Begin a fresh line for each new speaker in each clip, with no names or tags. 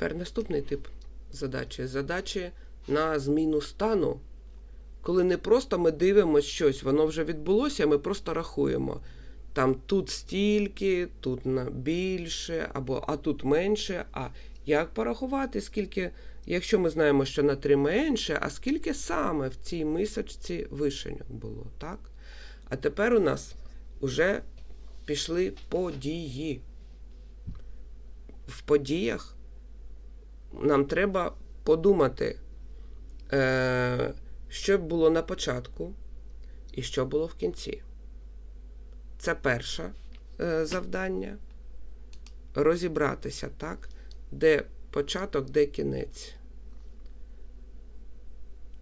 Тепер наступний тип задачі. Задачі на зміну стану. Коли не просто ми дивимося щось, воно вже відбулося, ми просто рахуємо. Там тут стільки, тут більше, або а тут менше. А як порахувати, скільки, якщо ми знаємо, що на 3 менше, а скільки саме в цій мисочці вишеньок було, так? А тепер у нас вже пішли події. В подіях нам треба подумати, е, що було на початку і що було в кінці. Це перше е, завдання. Розібратися, так, де початок, де кінець.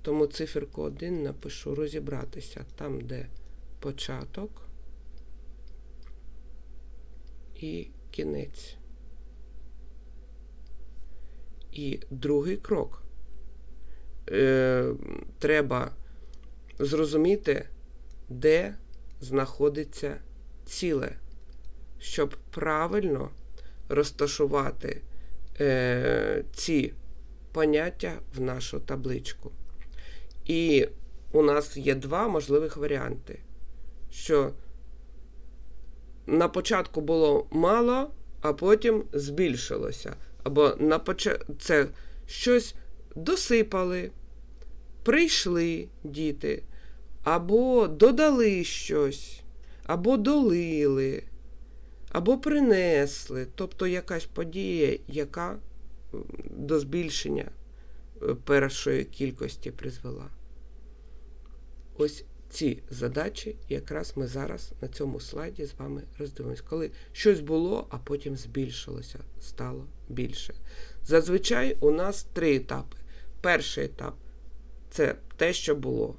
Тому циферку 1 напишу розібратися там, де початок і кінець. І другий крок. Е, треба зрозуміти, де знаходиться ціле, щоб правильно розташувати е, ці поняття в нашу табличку. І у нас є два можливих варіанти, що на початку було мало, а потім збільшилося. Або на поч... це щось досипали, прийшли діти, або додали щось, або долили, або принесли. Тобто якась подія, яка до збільшення е, першої кількості призвела. Ось ці задачі якраз ми зараз на цьому слайді з вами роздивимося. Коли щось було, а потім збільшилося, стало більше. Зазвичай у нас три етапи. Перший етап це те, що було,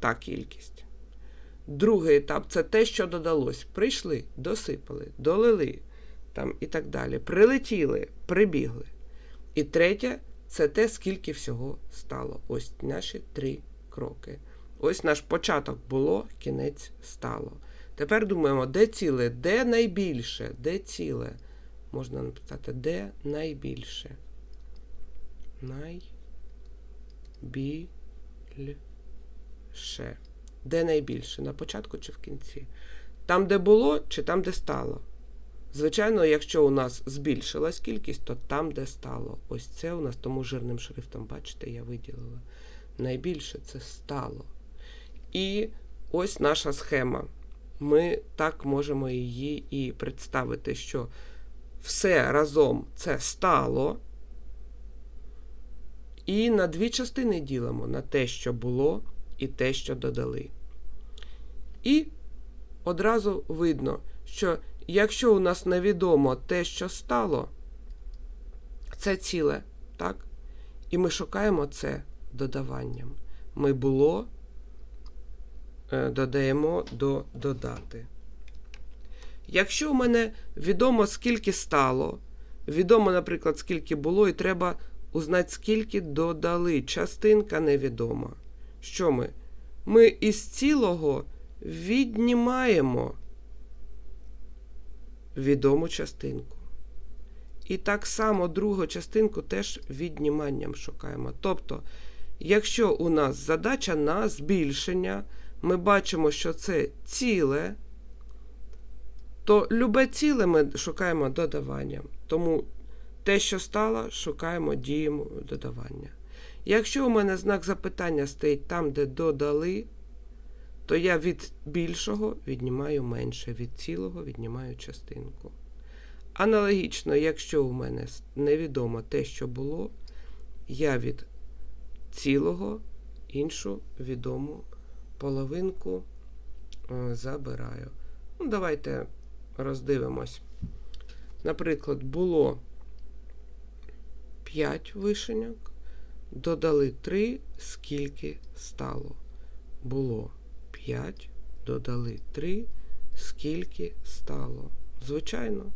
та кількість. Другий етап це те, що додалось. Прийшли, досипали, долили там і так далі. Прилетіли, прибігли. І третє це те, скільки всього стало. Ось наші три кроки. Ось наш початок було, кінець стало. Тепер думаємо, де ціле, де найбільше, де ціле. Можна написати, де найбільше. Найбільше. Де найбільше? На початку чи в кінці? Там, де було, чи там, де стало? Звичайно, якщо у нас збільшилась кількість, то там, де стало. Ось це у нас тому жирним шрифтом, бачите, я виділила. Найбільше це стало. І ось наша схема. Ми так можемо її і представити, що все разом це стало. І на дві частини ділимо на те, що було, і те, що додали. І одразу видно, що якщо у нас невідомо те, що стало, це ціле, так? І ми шукаємо це додаванням. Ми було додаємо до додати. Якщо у мене відомо, скільки стало, відомо, наприклад, скільки було, і треба узнати, скільки додали. Частинка невідома. Що ми? Ми із цілого віднімаємо відому частинку. І так само другу частинку теж відніманням шукаємо. Тобто, якщо у нас задача на збільшення, ми бачимо, що це ціле, то любе ціле ми шукаємо додаванням. Тому те, що стало, шукаємо діємо додавання. Якщо у мене знак запитання стоїть там, де додали, то я від більшого віднімаю менше, від цілого віднімаю частинку. Аналогічно, якщо у мене невідомо те, що було, я від цілого іншу відому половинку е, забираю. Ну, давайте роздивимось. Наприклад, було 5 вишеньок, додали 3, скільки стало. Було 5, додали 3, скільки стало. Звичайно,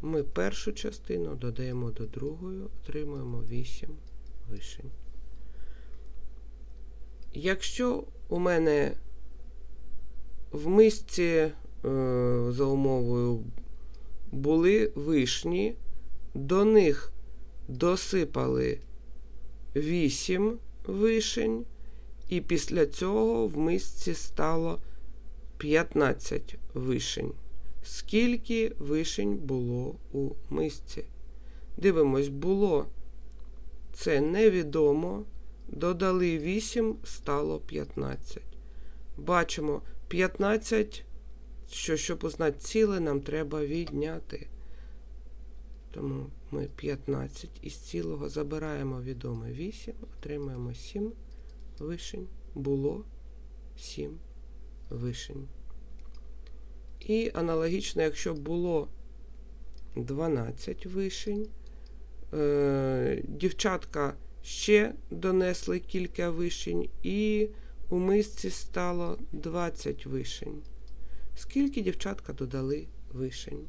ми першу частину додаємо до другої, отримуємо 8 вишень. Якщо у мене в мисці е, за умовою були вишні, до них досипали 8 вишень, і після цього в мисці стало 15 вишень. Скільки вишень було у мисці? Дивимось, було. Це невідомо. Додали 8, стало 15. Бачимо 15, що щоб узнати ціле, нам треба відняти. Тому ми 15 із цілого забираємо відоме 8, отримаємо 7 вишень. Було 7 вишень. І аналогічно, якщо було 12 вишень, е, дівчатка ще донесли кілька вишень, і у мисці стало 20 вишень. Скільки дівчатка додали вишень?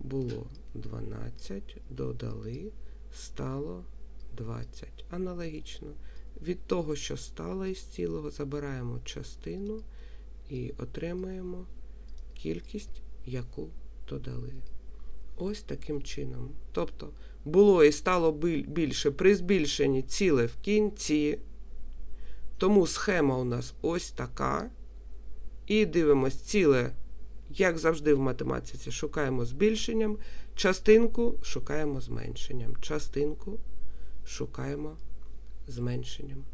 Було 12, додали, стало 20. Аналогічно. Від того, що стало із цілого, забираємо частину і отримаємо кількість, яку додали. Ось таким чином. Тобто було і стало більше при збільшенні ціле в кінці. Тому схема у нас ось така. І дивимось ціле, як завжди в математиці, шукаємо збільшенням, частинку шукаємо зменшенням. Частинку шукаємо зменшенням.